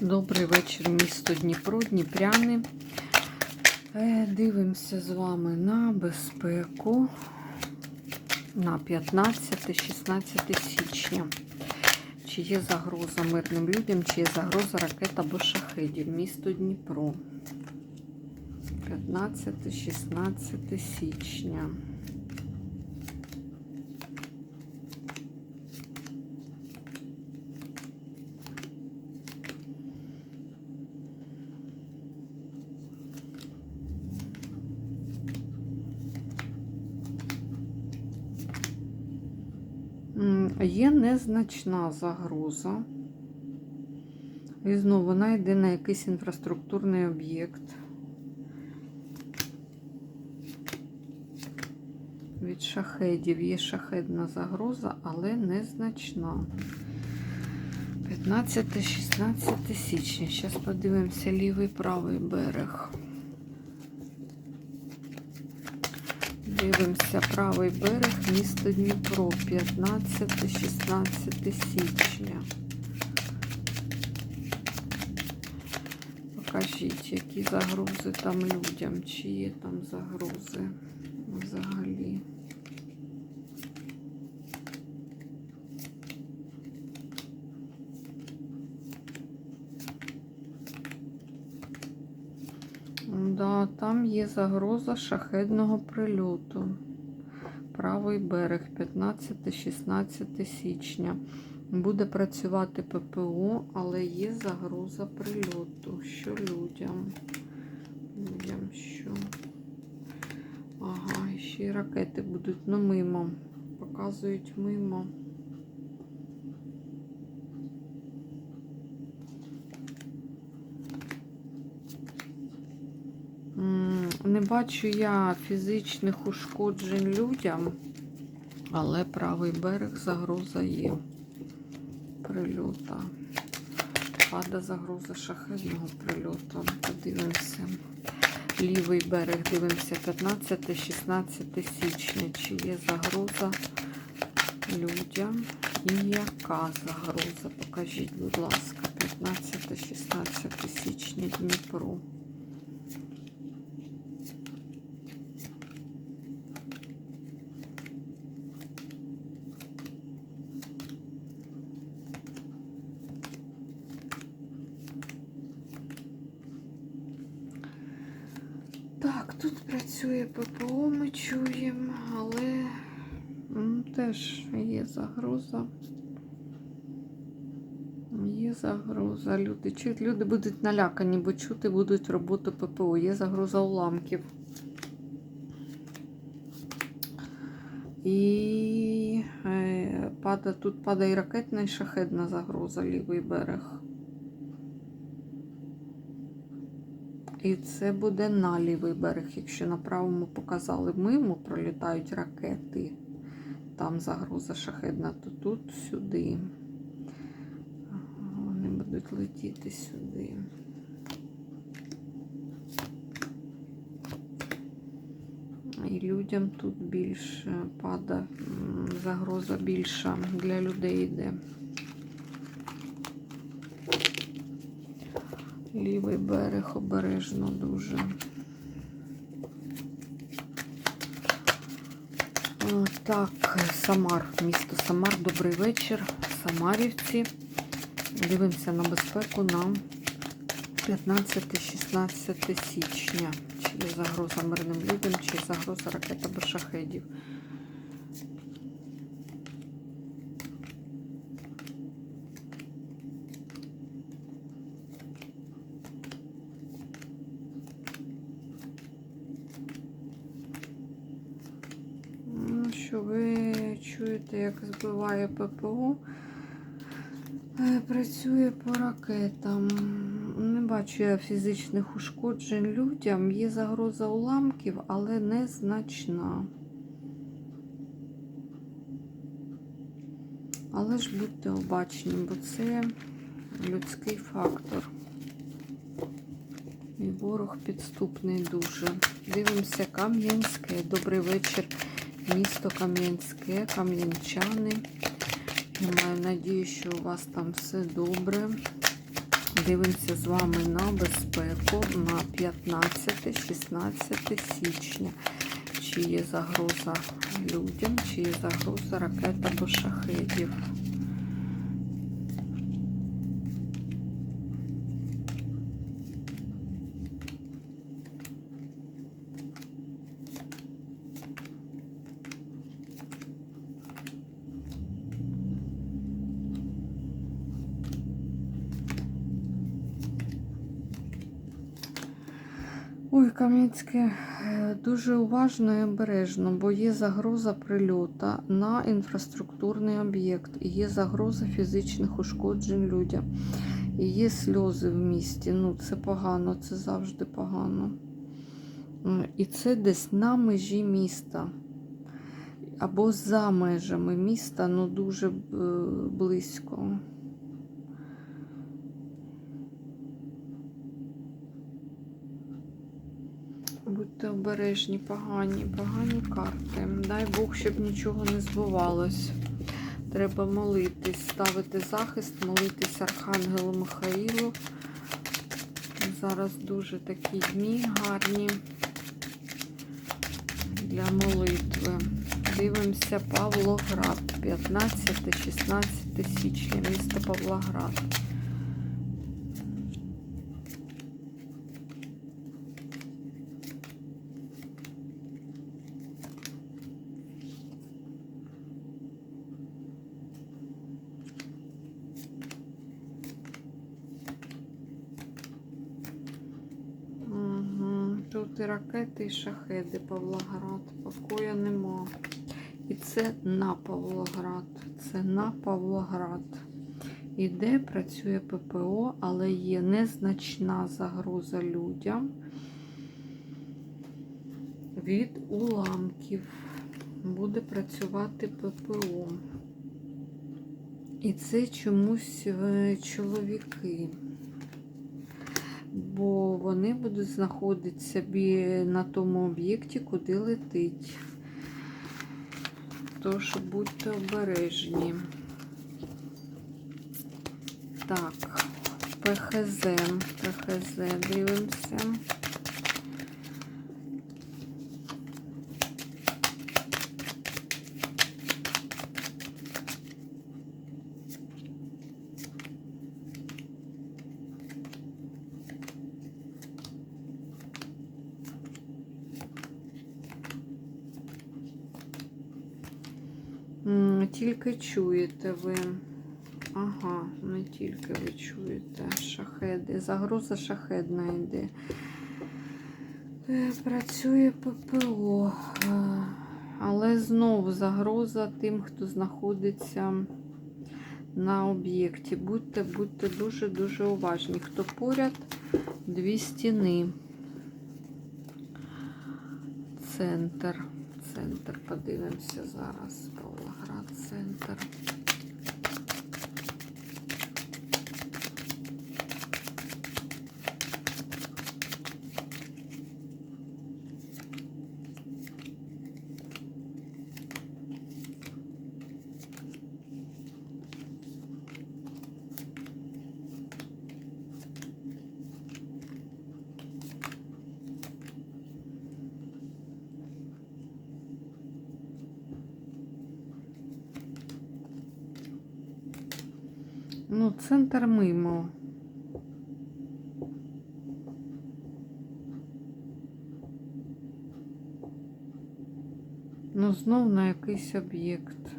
Добрий вечір, місто Дніпро, Дніпряни. Е, Дивимося з вами на безпеку на 15-16 січня. Чи є загроза мирним людям, чи є загроза ракет або шахедів. Місто Дніпро. 15-16 січня. Є незначна загроза. І знову вона йде на якийсь інфраструктурний об'єкт. Від шахедів є шахедна загроза, але незначна. 15-16 січня. Зараз подивимося лівий правий берег. Дивимося правий берег, місто Дніпро, 15-16 січня. Покажіть, які загрози там людям, чи є там загрози взагалі. Да, там є загроза шахедного прильоту. Правий берег, 15-16 січня. Буде працювати ППО, але є загроза прильоту. Що людям? Людям що? Ага, ще й ракети будуть. Ну, мимо. Показують мимо. М, Не бачу я фізичних ушкоджень людям, але правий берег загроза є прильота. Пада загроза шахедного прильоту. Подивимося. Лівий берег дивимося 15-16 січня. Чи є загроза людям? І яка загроза? Покажіть, будь ласка, 15-16 січня Дніпро. Так, тут працює ППО, ми чуємо, але теж є загроза. Є загроза. Люди чують, люди будуть налякані, бо чути будуть роботу ППО. Є загроза уламків. І е, пада, тут падає ракетна і шахедна загроза, лівий берег. І це буде на лівий берег. Якщо на правому показали мимо, пролітають ракети. Там загроза шахедна, то тут сюди. Вони будуть летіти сюди. І людям тут більше пада, загроза більша для людей йде. Лівий берег обережно дуже. Так, Самар, місто Самар, добрий вечір. Самарівці. Дивимося на безпеку на 15-16 січня. Чи є загроза мирним людям, чи загроза ракет або шахедів. Ну, що ви чуєте, як збиває ППО? Е, Працює по ракетам. Не бачу я фізичних ушкоджень людям. Є загроза уламків, але незначна. Але ж будьте обачні, бо це людський фактор. І ворог підступний дуже. Дивимося Кам'янське. Добрий вечір. Місто Кам'янське, кам'янчани. Я маю надію, що у вас там все добре. Дивимося з вами на безпеку на 15-16 січня. Чи є загроза людям, чи є загроза ракет або шахедів. Ой, Кам'янське, е, дуже уважно і обережно, бо є загроза прильота на інфраструктурний об'єкт, є загроза фізичних ушкоджень людям. Є сльози в місті. Ну, це погано, це завжди погано. І це десь на межі міста. Або за межами міста, ну дуже е, близько. Будьте обережні, погані, погані карти. Дай Бог, щоб нічого не збувалось. Треба молитись, ставити захист, молитись Архангелу Михаїлу. Зараз дуже такі дні гарні для молитви. Дивимося Павлоград, 15-16 січня, місто Павлоград. Угу. Ракети, і шахеди Павлоград. Покою нема. І це на Павлоград. Це на Павлоград. Іде, працює ППО, але є незначна загроза людям від уламків. Буде працювати ППО. І це чомусь е, чоловіки бо вони будуть знаходитися на тому об'єкті, куди летить. Тож будьте обережні. Так, ПХЗ, ПХЗ дивимося. Тільки чуєте ви. Ага, не тільки ви чуєте. Шахеди. Загроза шахедна йде. Е, Працює ППО. Е, Але знову загроза тим, хто знаходиться на об'єкті. Будьте, будьте дуже-дуже уважні. Хто поряд, дві стіни. Центр. Центр. Подивимося зараз. Павлоград, центр. Ну, центр мимо. Ну, знов на якийсь об'єкт.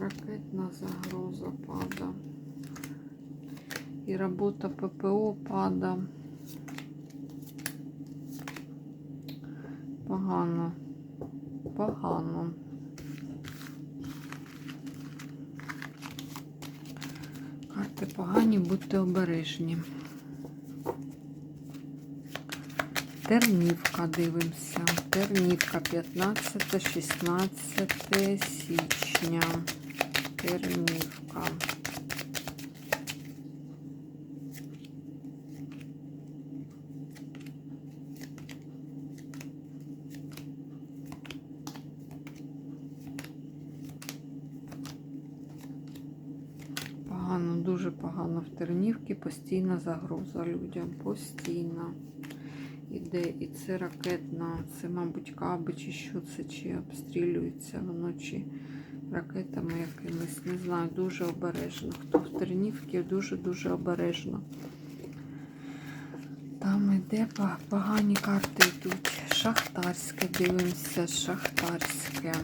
Ракетна загроза пада. І робота ППО пада. Погано. Погано. Карти погані, будьте обережні. Тернівка дивимося. Тернівка 15-16 січня. Тернівка. дуже Тернівці, постійна загроза людям. Постійна. Іде і це ракетна, це, мабуть, каби, чи що це, чи обстрілюється вночі ракетами якимись. Не знаю, дуже обережно. Хто в Тернівці, дуже-дуже обережно. Там іде погані карти йдуть. Шахтарське дивимося, шахтарське.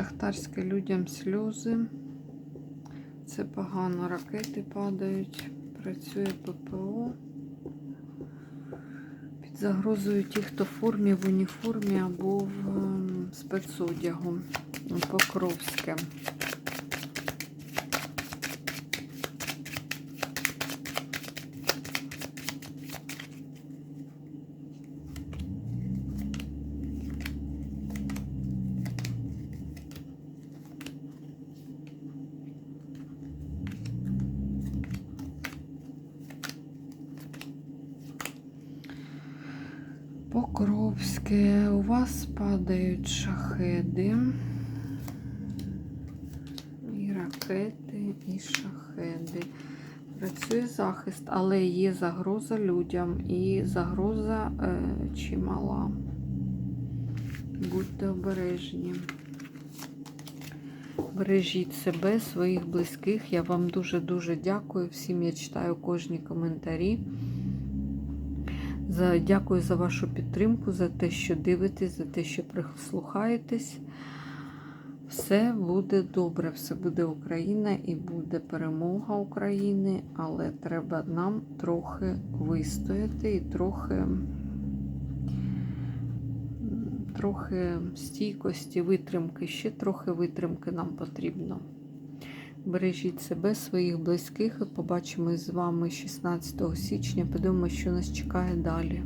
Шахтарське людям сльози. Це погано. Ракети падають. Працює ППО. Під загрозою ті, хто в формі, в уніформі або в ем, спецодягу. Покровське. Покровське. У вас падають шахеди. І ракети, і шахеди. Працює захист, але є загроза людям і загроза е, чимала. Будьте обережні. Бережіть себе, своїх близьких. Я вам дуже-дуже дякую. Всім я читаю кожні коментарі. За, дякую за вашу підтримку, за те, що дивитесь, за те, що прислухаєтесь. Все буде добре, все буде Україна і буде перемога України, але треба нам трохи вистояти і трохи, трохи стійкості, витримки. Ще трохи витримки нам потрібно. Бережіть себе, своїх близьких і побачимось з вами 16 січня. Подумаємо, що нас чекає далі.